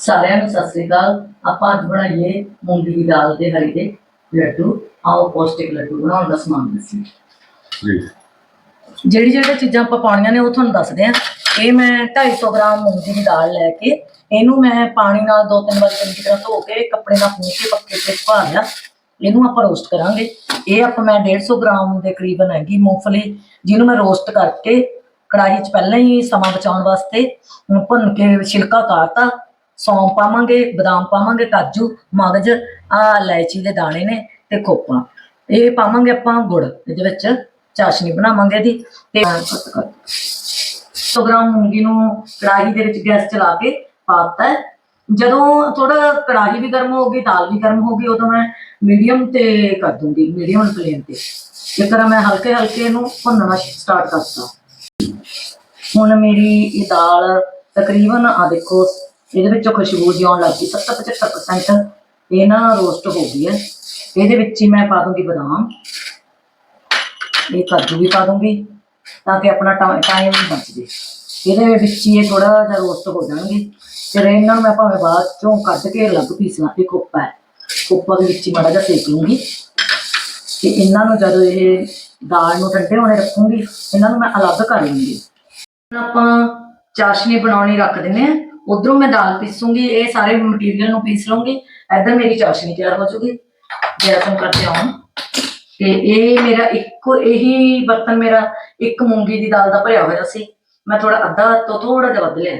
ਸਾਰਿਆਂ ਨੂੰ ਸਤਿ ਸ੍ਰੀ ਅਕਾਲ। ਆਪਾਂ ਅੱਜ ਬਣਾਈਏ ਮੂੰਗੀ ਦੀ ਦਾਲ ਦੇ ਹਰੀ ਦੇ ਲੱਡੂ। ਆਓ ਪੌਸ਼ਟਿਕ ਲੱਡੂ ਬਣਾਉਣ ਦਾ ਸਮਾਨ ਦੱਸੀ ਜੀ। ਜਿਹੜੀ ਜਿਹੜੀ ਚੀਜ਼ਾਂ ਆਪਾਂ ਪਾਉਣੀਆਂ ਨੇ ਉਹ ਤੁਹਾਨੂੰ ਦੱਸਦੇ ਆ ਇਹ ਮੈਂ 250 ਗ੍ਰਾਮ ਮੂੰਗੀ ਦੀ ਦਾਲ ਲੈ ਕੇ ਇਹਨੂੰ ਮੈਂ ਪਾਣੀ ਨਾਲ ਦੋ ਤਿੰਨ ਵਾਰ ਚੰਗੀ ਤਰ੍ਹਾਂ ਧੋ ਕੇ ਕੱਪੜੇ ਨਾਲ ਪੂੰਝ ਕੇ ਪੱਕੇ ਤੇ ਪਾ ਲਿਆ। ਇਹਨੂੰ ਆਪਾਂ ਰੋਸਟ ਕਰਾਂਗੇ। ਇਹ ਆਪਾਂ ਮੈਂ 150 ਗ੍ਰਾਮ ਦੇ ਕਰੀਬਨ ਹੈਗੀ ਮੂੰਗਫਲੀ ਜਿਹਨੂੰ ਮੈਂ ਰੋਸਟ ਕਰਕੇ ਕੜਾਹੀ 'ਚ ਪਹਿਲਾਂ ਹੀ ਸਮਾਂ ਬਚਾਉਣ ਵਾਸਤੇ ਭੁੰਨ ਕੇ ਛਿਲਕਾ ਉਤਾਰਤਾ। ਸੌਂਫ ਪਾਵਾਂਗੇ, ਬਦਾਮ ਪਾਵਾਂਗੇ, ਕਾਜੂ, ਮਗਜ ਆ ਇਲਾਇਚੀ ਦੇ ਦਾਣੇ ਨੇ ਤੇ ਖੋਪਾ। ਇਹ ਪਾਵਾਂਗੇ ਆਪਾਂ ਗੁੜ, ਇਹਦੇ ਵਿੱਚ ਚਾਸ਼ਨੀ ਬਣਾਵਾਂਗੇ ਇਹਦੀ ਤੇ 100 ਗ੍ਰਾਮ ਮੂੰਗੀ ਨੂੰ ਕੜਾਹੀ ਦੇ ਵਿੱਚ ਗੈਸ ਚਲਾ ਕੇ ਪਾਤਾ ਹੈ। ਜਦੋਂ ਥੋੜਾ ਕੜਾਹੀ ਵੀ ਗਰਮ ਹੋ ਗਈ, ਦਾਲ ਵੀ ਗਰਮ ਹੋ ਗਈ, ਉਦੋਂ ਮੈਂ ਮੀਡੀਅਮ ਤੇ ਕਰ ਦੂੰਗੀ, ਮੀਡੀਅਮ ਫਲੇਮ ਤੇ। ਇਸ ਤਰ੍ਹਾਂ ਮੈਂ ਹਲਕੇ ਹਲਕੇ ਇਹਨੂੰ ਭੁੰਨਣਾ ਸਟਾਰਟ ਕਰਤਾ। ਹੁਣ ਮੇਰੀ ਇਹ ਦਾਲ ਤਕਰੀਬਨ ਆ ਦੇਖੋ ਇਹਦੇ ਵਿੱਚੋਂ ਖੁਸ਼ਬੂ ਜਿਹੀ ਆਉਣ ਲੱਗ ਗਈ 70 75% ਇਹ ਨਾ ਰੋਸਟ ਹੋ ਗਈ ਹੈ। ਇਹਦੇ ਵਿੱਚ ਹੀ ਮੈਂ ਪਾ ਦੂੰਗੀ ਬਦਾਮ। ਇਹ ਕਾਜੂ ਵੀ ਪਾ ਦੂੰਗੀ, ਤਾਂ ਕਿ ਆਪਣਾ ਟਾਈਮ ਬਚ ਜੇ ਇਹਦੇ ਵਿੱਚ ਹੀ ਇਹ ਥੋੜਾ ਜਿਹਾ ਰੋਸਟ ਹੋ ਜਾਣਗੇ। ਫਿਰ ਇਹਨਾਂ ਨੂੰ ਮੈਂ ਭਾਵੇਂ ਬਾਅਦ ਚੋਂ ਕੱਢ ਕੇ ਅਲੱਗ ਪੀਸਣਾ ਇਹ ਕੋਪਾ ਹੈ। ਕੋਪਾ ਦੇ ਵਿੱਚ ਹੀ ਮਾੜਾ ਜਿਹਾ ਸੇਕ ਲੂੰਗੀ ਤੇ ਇਹਨਾਂ ਨੂੰ ਜਦੋਂ ਇਹ ਦਾਲ ਨੂੰ ਠੰਡੇ ਹੋਣੇ ਰੱਖੂੰਗੀ, ਇਹਨਾਂ ਨੂੰ ਮੈਂ ਅਲੱਗ ਕਰ ਲੂੰਗੀ ਆਪਾਂ ਚਾਸ਼ਨੀ ਬਣਾਉਣੀ ਰੱਖ ਦਿੰਨੇ ਆ ਉਧਰੋਂ ਮੈਂ ਦਾਲ ਪੀਸੂੰਗੀ, ਇਹ ਸਾਰੇ ਮਟੀਰੀਅਲ ਨੂੰ ਪੀਸ ਲਵਾਂਗੀ ਇੱਧਰ ਮੇਰੀ ਚਾਸ਼ਨੀ ਤਿਆਰ ਹੋ ਜੂਗੀ ਗੈਸ ਨੂੰ ਆਉਂ ਤੇ ਇਹ ਮੇਰਾ ਇੱਕੋ, ਇਹੀ ਬਰਤਨ ਮੇਰਾ ਇੱਕ ਮੂੰਗੀ ਦੀ ਦਾਲ ਦਾ ਭਰਿਆ ਹੋਇਆ ਸੀ। ਮੈਂ ਥੋੜਾ ਅੱਧਾ ਤੋਂ ਥੋੜਾ ਜਿਹਾ ਵੱਧ ਲਿਆ।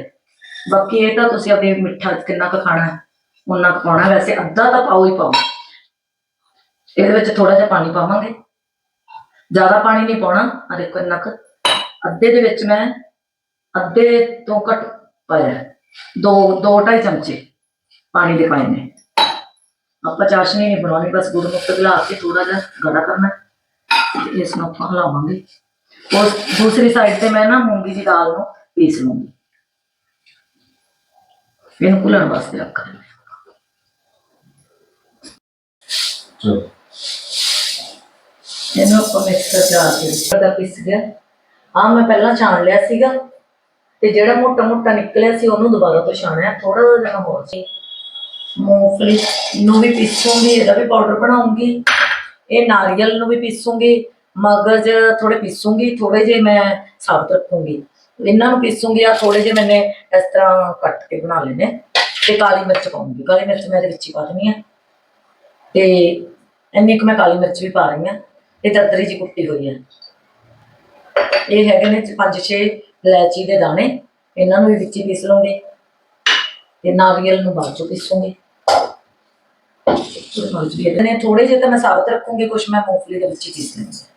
ਬਾਕੀ ਇਹ ਤਾਂ ਤੁਸੀਂ ਆਪਣੇ ਮਿੱਠਾ ਕਿੰਨਾ ਕੁ ਖਾਣਾ ਹੈ ਉਹਨਾਂ ਕੁ ਪਾਉਣਾ ਵੈਸੇ ਅੱਧਾ ਤਾਂ ਪਾਓ ਹੀ ਪਾਓ। ਇਹਦੇ ਵਿੱਚ ਥੋੜਾ ਜਿਹਾ ਪਾਣੀ ਪਾਵਾਂਗੇ। ਜ਼ਿਆਦਾ ਪਾਣੀ ਨਹੀਂ ਪਾਉਣਾ ਆ ਦੇਖੋ ਇੰਨਾ ਕੁ। ਅੱਧੇ ਦੇ ਵਿੱਚ ਮੈਂ ਅੱਧੇ ਤੋਂ ਘੱਟ ਪਾਇਆ ਦੋ ਦੋ ਢਾਈ ਚਮਚੇ ਪਾਣੀ ਦੇ ਪਾਏ ਨੇ। ਆਪਾਂ ਚਾਸ਼ਨੀ ਨਹੀਂ ਬਣਾਉਣੀ ਬਸ ਗੁੜ ਮੁਕਤ ਲਾ ਕੇ ਥੋੜਾ ਜਿਹਾ ਗੜਾ ਕਰਨਾ ਇਸ ਨੂੰ ਆਪਾਂ ਹਿਲਾਵਾਂਗੇ। ਉਸ ਦੂਸਰੀ ਸਾਈਡ ਤੇ ਮੈਂ ਨਾ ਮੂੰਗੀ ਦੀ ਦਾਲ ਨੂੰ ਪੀਸ ਲੂੰਗੀ ਇਹਨੂੰ ਘੁਲਣ ਵਾਸਤੇ ਰੱਖ ਦਿੰਦੇ ਚਲੋ। ਇਹਨੂੰ ਆਪਾਂ ਮਿਕਸਰ ਚ ਆ ਕੇ ਦਾ ਪਿਸ ਗਿਆ। ਆ ਮੈਂ ਪਹਿਲਾਂ ਛਾਣ ਲਿਆ ਸੀਗਾ। ਤੇ ਜਿਹੜਾ ਮੋਟਾ ਮੋਟਾ ਨਿਕਲਿਆ ਸੀ, ਉਹਨੂੰ ਦੁਬਾਰਾ ਤੋਂ ਛਾਣਿਆ ਥੋੜਾ ਜਿਹਾ ਹੋਰ ਸੀ। ਮੂੰਗਫਲੀ ਨੂੰ ਵੀ ਪੀਸੂੰਗੀ, ਇਹਦਾ ਵੀ ਪਾਊਡਰ ਬਣਾਉਂਗੀ। ਇਹ ਨਾਰੀਅਲ ਨੂੰ ਵੀ ਪੀਸੂੰਗੀ, ਮਗਜ ਥੋੜੇ ਪੀਸੂੰਗੀ ਥੋੜੇ ਜੇ ਮੈਂ ਸਾਬਤ ਰੱਖੂੰਗੀ। ਇਹਨਾਂ ਨੂੰ ਪੀਸੂੰਗੀ ਆ ਥੋੜੇ ਜੇ ਮੈਨੇ ਇਸ ਤਰ੍ਹਾਂ ਕੱਟ ਕੇ ਬਣਾ ਲੈਣੇ। ਤੇ ਕਾਲੀ ਮਿਰਚ ਪਾਉਂਗੀ। ਕਾਲੀ ਮਿਰਚ ਮੈਂ ਇਹਦੇ ਵਿੱਚ ਹੀ ਪਾ ਦਿੰਦੀ ਆ। ਤੇ ਇੰਨੀ ਕੁ ਮੈਂ ਕਾਲੀ ਮਿਰਚ ਵੀ ਪਾ ਰਹੀ ਹਾਂ ਇਹ ਦਰਦਰੀ ਜੀ ਕੁੱਟੀ ਹੋਈ ਆ। ਇਹ ਹੈਗੇ ਨੇ ਪੰਜ ਛੇ ਇਲਾਇਚੀ ਦੇ ਦਾਣੇ, ਇਹਨਾਂ ਨੂੰ ਵੀ ਵਿੱਚ ਹੀ ਪੀਸ ਲਵਾਂਗੇ ਤੇ ਨਾਰੀਅਲ ਨੂੰ ਬਾਅਦ ਚੋਂ ਪੀਸੂੰਗੀ। ਨੇ ਥੋੜੇ ਜਿਹੇ ਤਾਂ ਮੈਂ ਸਾਬਤ ਰੱਖੂੰਗੀ ਕੁਝ ਮੈਂ ਮੂੰਗਫਲੀ ਦੇ ਵਿੱਚ ਹੀ ਪੀਸ ਲਵਾਂਗੀ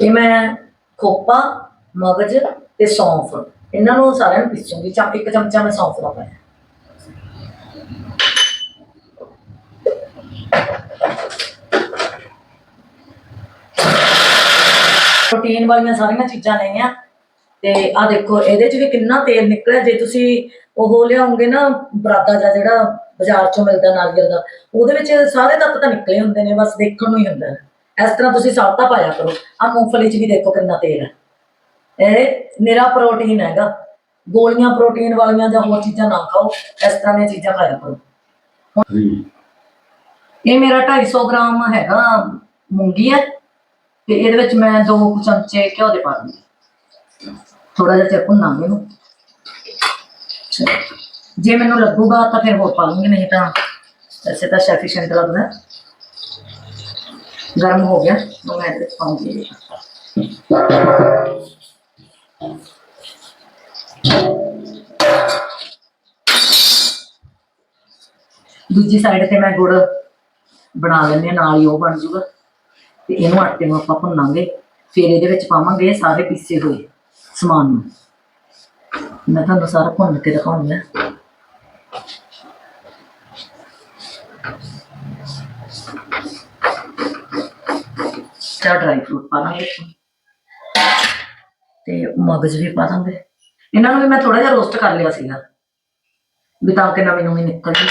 ਇਹ ਮੈਂ ਖੋਪਾ, ਮਗਜ ਤੇ ਸੌਂਫ, ਇਹਨਾਂ ਨੂੰ ਸਾਰਿਆਂ ਨੂੰ ਪੀਸੂੰਗੀ। ਚਮ ਇੱਕ ਚਮਚਾ ਮੈਂ ਸੌਂਫ ਦਾ ਪਾਇਆ। ਪ੍ਰੋਟੀਨ ਵਾਲੀਆਂ ਸਾਰੀਆਂ ਚੀਜ਼ਾਂ ਲਈਆਂ। ਤੇ ਆ ਦੇਖੋ ਇਹਦੇ ਚ ਵੀ ਕਿੰਨਾ ਤੇਲ ਨਿਕਲਿਆ। ਜੇ ਤੁਸੀਂ ਉਹ ਲਿਆਉਂਗੇ ਨਾ ਬਰਾਦਾ ਜਾਂ ਜਿਹੜਾ ਬਾਜ਼ਾਰ ਚੋਂ ਮਿਲਦਾ ਨਾਰੀਅਲ ਦਾ ਉਹਦੇ ਵਿੱਚ ਸਾਰੇ ਤੱਤ ਤਾਂ ਨਿਕਲੇ ਹੁੰਦੇ ਨੇ ਬਸ ਦੇਖਣ ਨੂੰ ਹੀ ਹੁੰਦਾ। ਇਸ ਤਰ੍ਹਾਂ ਤੁਸੀਂ ਸਾਬਤਾ ਪਾਇਆ ਕਰੋ। ਆ ਮੂੰਗਫਲੀ ਚ ਵੀ ਦੇਖੋ ਕਿੰਨਾ ਤੇਲ ਹੈ। ਇਹ ਨਿਰਾ ਪ੍ਰੋਟੀਨ ਹੈਗਾ। ਗੋਲੀਆਂ ਪ੍ਰੋਟੀਨ ਵਾਲੀਆਂ ਜਾਂ ਹੋਰ ਚੀਜ਼ਾਂ ਨਾ ਖਾਓ ਇਸ ਤਰ੍ਹਾਂ ਦੀਆਂ ਚੀਜ਼ਾਂ ਖਾਇਆ ਕਰੋ। ਇਹ ਮੇਰਾ 250 ਗ੍ਰਾਮ ਹੈਗਾ ਮੂੰਗੀ ਹੈ। ਤੇ ਇਹਦੇ ਵਿੱਚ ਮੈਂ ਦੋ ਚਮਚੇ ਘਿਓ ਦੇ ਪਾ ਦੂੰਗੀ ਥੋੜਾ ਜਿਹਾ ਚਿਰ ਭੁੰਨਾਂਗੇ ਇਹਨੂੰ ਜੇ ਮੈਨੂੰ ਲੱਗੂਗਾ ਤਾਂ ਫਿਰ ਹੋਰ ਪਾ ਲੂੰਗੀ, ਨਹੀਂ ਤਾਂ ਵੈਸੇ ਤਾਂ ਸਫੀਸ਼ੀਐਂਟ ਲੱਗਦਾ। ਗਰਮ ਹੋ ਗਿਆ ਤਾਂ ਮੈਂ ਇਹਦੇ ਪਾਉਂਗੀ ਦੂਜੀ ਸਾਈਡ ਤੇ ਮੈਂ ਗੁੜ ਬਣਾ ਲੈਂਦੇ ਹਾਂ, ਨਾਲ ਹੀ ਉਹ ਬਣ ਜੂਗਾ। ਤੇ ਇਹਨੂੰ ਆਟੇ ਨੂੰ ਆਪਾਂ ਭੁੰਨਾਂਗੇ। ਫਿਰ ਇਹਦੇ ਵਿੱਚ ਪਾਵਾਂਗੇ ਸਾਰੇ ਪੀਸੇ ਹੋਏ ਸਮਾਨ ਨੂੰ। ਮੈਂ ਤੁਹਾਨੂੰ ਸਾਰਾ ਭੁੰਨ ਕੇ ਦਿਖਾਉਂਦਾ ਹਾਂ। ਡਰਾਈ ਫਰੂਟ ਪਾ ਲਾਂਗੇ ਤੇ ਮਗਜ਼ ਵੀ ਪਾ ਦਾਂਗੇ ਇਹਨਾਂ ਨੂੰ ਵੀ ਮੈਂ ਥੋੜਾ ਜਿਹਾ ਰੋਸਟ ਕਰ ਲਿਆ ਸੀਗਾ। ਵੀ ਤਾਂ ਕਿ ਨਵੀਂ ਨਵੀਂ ਨਿਕਲ ਜੇ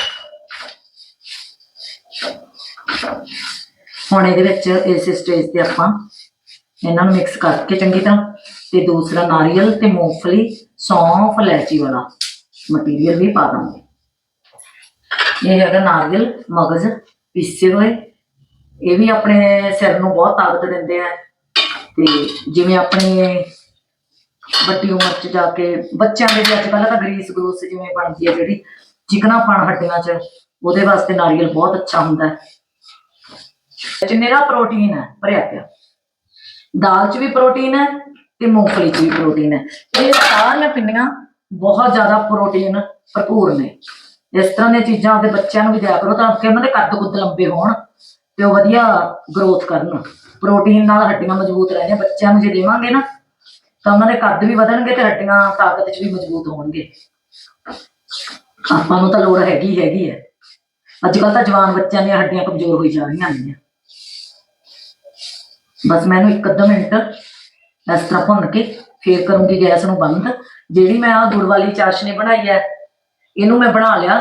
ਹੁਣ ਇਹਦੇ ਵਿੱਚ ਇਸ ਸਟੇਜ ਤੇ ਆਪਾਂ ਇਹਨਾਂ ਨੂੰ ਮਿਕਸ ਕਰਕੇ ਚੰਗੀ ਤਰ੍ਹਾਂ ਤੇ ਦੂਸਰਾ ਨਾਰੀਅਲ ਤੇ ਮੂੰਗਫਲੀ, ਸੌਂਫ, ਇਲਾਇਚੀ ਵਾਲਾ ਮਟੀਰੀਅਲ ਵੀ ਪਾ ਦਾਂਗੇ ਇਹ ਹੈਗਾ ਨਾਰੀਅਲ, ਮਗਜ਼ ਪੀਸੇ ਹੋਏ। ਇਹ ਵੀ ਆਪਣੇ ਸਿਰ ਨੂੰ ਬਹੁਤ ਤਾਕਤ ਦਿੰਦੇ ਆ। ਤੇ ਜਿਵੇਂ ਆਪਣੇ ਵੱਡੀ ਉਮਰ ਚ ਜਾ ਕੇ ਬੱਚਿਆਂ ਦੇ ਵੀ ਅੱਜ ਕੱਲ੍ਹ ਤਾਂ ਗਰੀਸ ਗਰੂਸ ਜਿਵੇਂ ਬਣਦੀ ਹੈ ਜਿਹੜੀ, ਚਿਕਨਾਪਣ ਹੱਡੀਆਂ ਚ, ਉਹਦੇ ਵਾਸਤੇ ਨਾਰੀਅਲ ਬਹੁਤ ਅੱਛਾ ਹੁੰਦਾ। ਹੈ 'ਚ ਨਿਰਾ ਪ੍ਰੋਟੀਨ ਹੈ, ਭਰਿਆ ਪਿਆ। ਦਾਲ 'ਚ ਵੀ ਪ੍ਰੋਟੀਨ ਹੈ ਤੇ ਮੂੰਗਫਲੀ 'ਚ ਵੀ ਪ੍ਰੋਟੀਨ ਹੈ। ਇਹ ਸਾਰੀਆਂ ਪਿੰਡੀਆਂ ਬਹੁਤ ਜ਼ਿਆਦਾ ਪ੍ਰੋਟੀਨ ਭਰਪੂਰ ਨੇ। ਇਸ ਤਰ੍ਹਾਂ ਦੀਆਂ ਚੀਜ਼ਾਂ ਆਪਦੇ ਬੱਚਿਆਂ ਨੂੰ ਵੀ ਦਿਆ ਕਰੋ ਤਾਂ ਕਿ ਉਹਨਾਂ ਦੇ ਕੱਦ ਕੁੱਦ ਲੰਬੇ ਹੋਣ ਤੇ ਉਹ ਵਧੀਆ ਗਰੋਥ ਕਰਨ। ਪ੍ਰੋਟੀਨ ਨਾਲ ਹੱਡੀਆਂ ਮਜ਼ਬੂਤ ਰਹਿੰਦੀਆਂ ਬੱਚਿਆਂ ਨੂੰ ਜੇ ਦੇਵਾਂਗੇ ਨਾ, ਤਾਂ ਉਹਨਾਂ ਦੇ ਕੱਦ ਵੀ ਵਧਣਗੇ ਤੇ ਹੱਡੀਆਂ ਤਾਕਤ 'ਚ ਵੀ ਮਜ਼ਬੂਤ ਹੋਣਗੇ। ਆਪਾਂ ਨੂੰ ਤਾਂ ਲੋੜ ਹੈਗੀ ਹੈਗੀ ਹੈ। ਅੱਜ ਕੱਲ ਤਾਂ ਜਵਾਨ ਬੱਚਿਆਂ ਦੀਆਂ ਹੱਡੀਆਂ ਕਮਜ਼ੋਰ ਹੋਈ ਜਾ ਰਹੀਆਂ ਨੇ। ਬਸ ਮੈਨੂੰ ਇੱਕ ਅੱਧਾ ਮਿੰਟ ਇਸ ਤਰ੍ਹਾਂ ਭੁੰਨ ਕੇ ਫੇਰ ਕਰੂੰਗੀ ਗੈਸ ਨੂੰ ਬੰਦ। ਜਿਹੜੀ ਮੈਂ ਆ ਗੁੜ ਵਾਲੀ ਚਾਸ਼ਨੀ ਬਣਾਈ ਹੈ, ਇਹਨੂੰ ਮੈਂ ਬਣਾ ਲਿਆ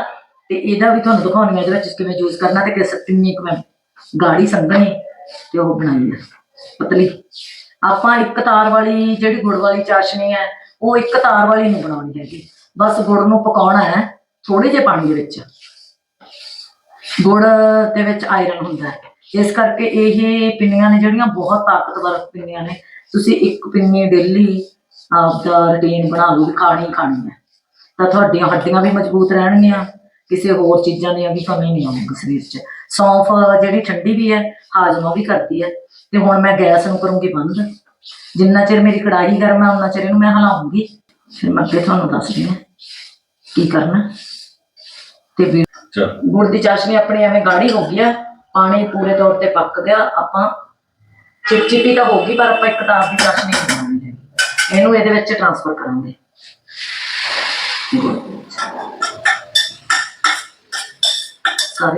ਤੇ ਇਹਦਾ ਵੀ ਤੁਹਾਨੂੰ ਦਿਖਾਉਣੀ ਹੈ ਇਹਦੇ ਵਿੱਚ ਕਿਵੇਂ ਯੂਜ਼ ਕਰਨਾ ਤੇ ਕਿਸ ਕਿੰਨੀ ਕੁ ਮੈਂ ਗਾੜੀ ਸੰਘਣੀ ਤੇ ਉਹ ਬਣਾਈ ਹੈ। ਪਤਲੀ। ਆਪਾਂ ਇੱਕ ਤਾਰ ਵਾਲੀ ਜਿਹੜੀ ਗੁੜ ਵਾਲੀ ਚਾਸ਼ਨੀ ਹੈ, ਉਹ ਇੱਕ ਤਾਰ ਵਾਲੀ ਨੂੰ ਬਣਾਉਣੀ ਹੈਗੀ। ਬਸ ਗੁੜ ਨੂੰ ਪਕਾਉਣਾ ਹੈ ਥੋੜੇ ਜਿਹੇ ਪਾਣੀ ਦੇ ਵਿੱਚ। ਗੁੜ ਦੇ ਵਿੱਚ ਆਇਰਨ ਹੁੰਦਾ ਹੈ। ਇਸ ਕਰਕੇ ਇਹ ਪਿੰਨੀਆਂ ਨੇ ਜਿਹੜੀਆਂ ਬਹੁਤ ਤਾਕਤਵਰ ਪਿੰਨੀਆਂ ਨੇ। ਤੁਸੀਂ ਇੱਕ ਪਿੰਨੀ ਡੇਲੀ ਆਪਦਾ ਰੁਟੀਨ ਬਣਾ ਲਓ ਖਾਣੀ ਖਾਣੀ ਹੈ। ਤਾਂ ਤੁਹਾਡੀਆਂ ਹੱਡੀਆਂ ਵੀ ਮਜ਼ਬੂਤ ਰਹਿਣਗੀਆਂ ਕਿਸੇ ਹੋਰ ਚੀਜ਼ਾਂ ਦੀ ਵੀ ਕਮੀ ਨਹੀਂ ਆਉਂਗੀ ਸਰੀਰ 'ਚ। ਸੌਂਫ ਜਿਹੜੀ ਠੰਡੀ ਵੀ ਹੈ ਹਾਜ਼ਮਾ ਵੀ ਕਰਦੀ ਹੈ। ਤੇ ਹੁਣ ਮੈਂ ਗੈਸ ਨੂੰ ਕਰੂੰਗੀ ਬੰਦ। ਜਿੰਨਾ ਚਿਰ ਮੇਰੀ ਕੜਾਹੀ ਗਰਮ ਹੈ ਉਨਾ ਚਿਰ ਇਹਨੂੰ ਮੈਂ ਹਿਲਾਉਂਗੀ। ਫਿਰ ਮੈਂ ਅੱਗੇ ਤੁਹਾਨੂੰ ਦੱਸਦੀ ਹਾਂ ਕੀ ਕਰਨਾ। ਤੇ ਗੁੜ ਦੀ ਚਾਸ਼ਨੀ ਆਪਣੀ ਐਵੇਂ ਗਾੜੀ ਹੋ ਗਈ ਆ ਪਾਣੀ ਪੂਰੇ ਤੌਰ ਤੇ ਪੱਕ ਗਿਆ, ਆਪਾਂ ਚਿਪਚਿਪੀ ਤਾਂ ਹੋਗੀ ਪਰ ਆਪਾਂ ਇੱਕ ਤਾਰ ਦੀ ਚਾਸ਼ਨੀ ਬਣਾਉਣੀ ਹੈਗੀ। ਇਹਨੂੰ ਇਹਦੇ ਵਿੱਚ ਟਰਾਂਸਫਰ ਕਰਾਂਗੇ। ਗੁੜ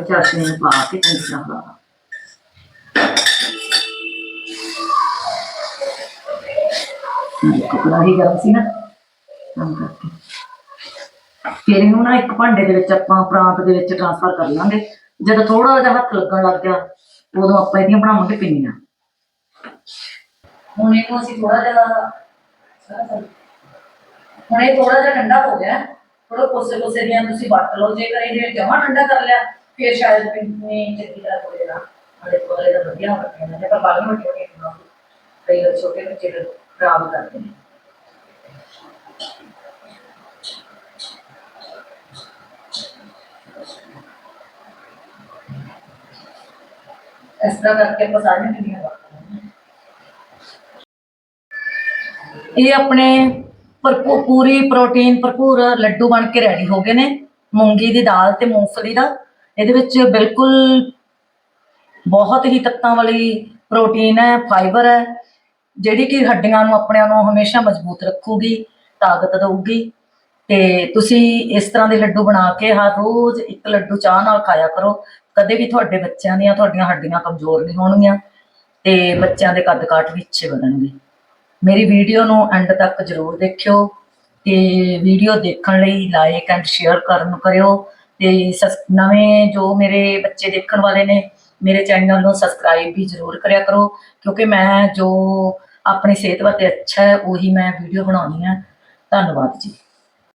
ਚਾਸ਼ਨੀ ਨੂੰ ਪਾ ਕੇ ਚੰਗੀ ਤਰ੍ਹਾਂ ਹਿਲਾ ਕਪੜਾ ਹੀ ਗਰਮ ਸੀ ਨਾ ਕੰਮ ਕਰਕੇ। ਫਿਰ ਇਹਨੂੰ ਨਾ ਇੱਕ ਭਾਂਡੇ ਦੇ ਵਿੱਚ ਆਪਾਂ ਪ੍ਰਾਂਤ ਦੇ ਵਿੱਚ ਟ੍ਰਾਂਸਫਰ ਕਰ ਲਾਂਗੇ। ਜਦੋਂ ਥੋੜਾ ਜਿਹਾ ਹੱਥ ਲੱਗਣ ਲੱਗ ਗਿਆ, ਉਦੋਂ ਆਪਾਂ ਇਹਦੀਆਂ ਬਣਾਵਾਂਗੇ ਪਿੰਨੀਆਂ। ਹੁਣ ਇਹਨੂੰ ਅਸੀਂ ਥੋੜਾ ਜਿਹਾ ਹੁਣ ਇਹ ਥੋੜਾ ਜਿਹਾ ਠੰਡਾ ਹੋ ਗਿਆ। ਥੋੜਾ ਕੋਸੇ ਕੋਸੇ ਦੀਆਂ ਤੁਸੀਂ ਵੱਟ ਲਓ, ਜੇਕਰ ਇਹ ਜਮਾ ਠੰਡਾ ਕਰ ਲਿਆ, ਫਿਰ ਸ਼ਾਇਦ ਪਿੰਨੀ ਚੰਗੀ ਤਰ੍ਹਾਂ ਹੋ ਜਾਏਗਾ ਹਲੇ ਥੋੜਾ ਜਿਹਾ ਵਧੀਆ ਹੋ ਗਿਆ ਜੇ ਆਪਾਂ ਵਿੱਚ ਛੋਟੇ ਬੱਚੇ ਖਰਾਬ ਕਰਦੇ ਨੇ। ਇਸ ਤਰ੍ਹਾਂ ਕਰਕੇ ਆਪਾਂ ਸਾਰੀਆਂ ਪਿੰਨੀਆਂ ਇਹ ਆਪਣੇ ਭਰਪੂ ਪੂਰੀ ਪ੍ਰੋਟੀਨ ਭਰਪੂਰ ਲੱਡੂ ਬਣ ਕੇ ਰੈਡੀ ਹੋ ਗਏ ਨੇ। ਮੂੰਗੀ ਦੀ ਦਾਲ ਤੇ ਮੂੰਗਫਲੀ ਦਾ। ਇਹਦੇ ਵਿੱਚ ਬਿਲਕੁਲ ਬਹੁਤ ਹੀ ਤੱਤਾਂ ਵਾਲੀ ਪ੍ਰੋਟੀਨ ਹੈ ਫਾਈਬਰ ਹੈ, ਜਿਹੜੀ ਕਿ ਹੱਡੀਆਂ ਨੂੰ, ਆਪਣਿਆਂ ਨੂੰ ਹਮੇਸ਼ਾ ਮਜ਼ਬੂਤ ਰੱਖੂਗੀ, ਤਾਕਤ ਦੇਊਗੀ। ਤੇ ਤੁਸੀਂ ਇਸ ਤਰ੍ਹਾਂ ਦੇ ਲੱਡੂ ਬਣਾ ਕੇ ਹਰ ਰੋਜ਼ ਇੱਕ ਲੱਡੂ ਚਾਹ ਨਾਲ ਖਾਇਆ ਕਰੋ। ਕਦੇ ਵੀ ਤੁਹਾਡੇ ਬੱਚਿਆਂ ਦੀਆਂ, ਤੁਹਾਡੀਆਂ ਹੱਡੀਆਂ ਕਮਜ਼ੋਰ ਨਹੀਂ ਹੋਣਗੀਆਂ ਤੇ ਬੱਚਿਆਂ ਦੇ ਕੱਦ ਕਾਠ ਵੀ ਅੱਛੇ ਵਧਣਗੇ। ਮੇਰੀ ਵੀਡੀਓ ਨੂੰ ਐਂਡ ਤੱਕ ਜ਼ਰੂਰ ਦੇਖਿਓ ਤੇ ਵੀਡੀਓ ਦੇਖਣ ਲਈ ਲਾਈਕ ਐਂਡ ਸ਼ੇਅਰ ਕਰਨ ਕਰਿਓ ਤੇ ਸਸ- ਨਵੇਂ ਜੋ ਮੇਰੇ ਬੱਚੇ ਦੇਖਣ ਵਾਲੇ ਨੇ, ਮੇਰੇ ਚੈਨਲ ਨੂੰ ਸਬਸਕ੍ਰਾਈਬ ਵੀ ਜ਼ਰੂਰ ਕਰਿਆ ਕਰੋ, ਕਿਉਂਕਿ ਮੈਂ ਜੋ ਆਪਣੀ ਸਿਹਤ ਵਾਸਤੇ ਅੱਛਾ ਹੈ, ਉਹੀ ਮੈਂ ਵੀਡੀਓ ਬਣਾਉਣੀ ਹੈ। ਧੰਨਵਾਦ ਜੀ।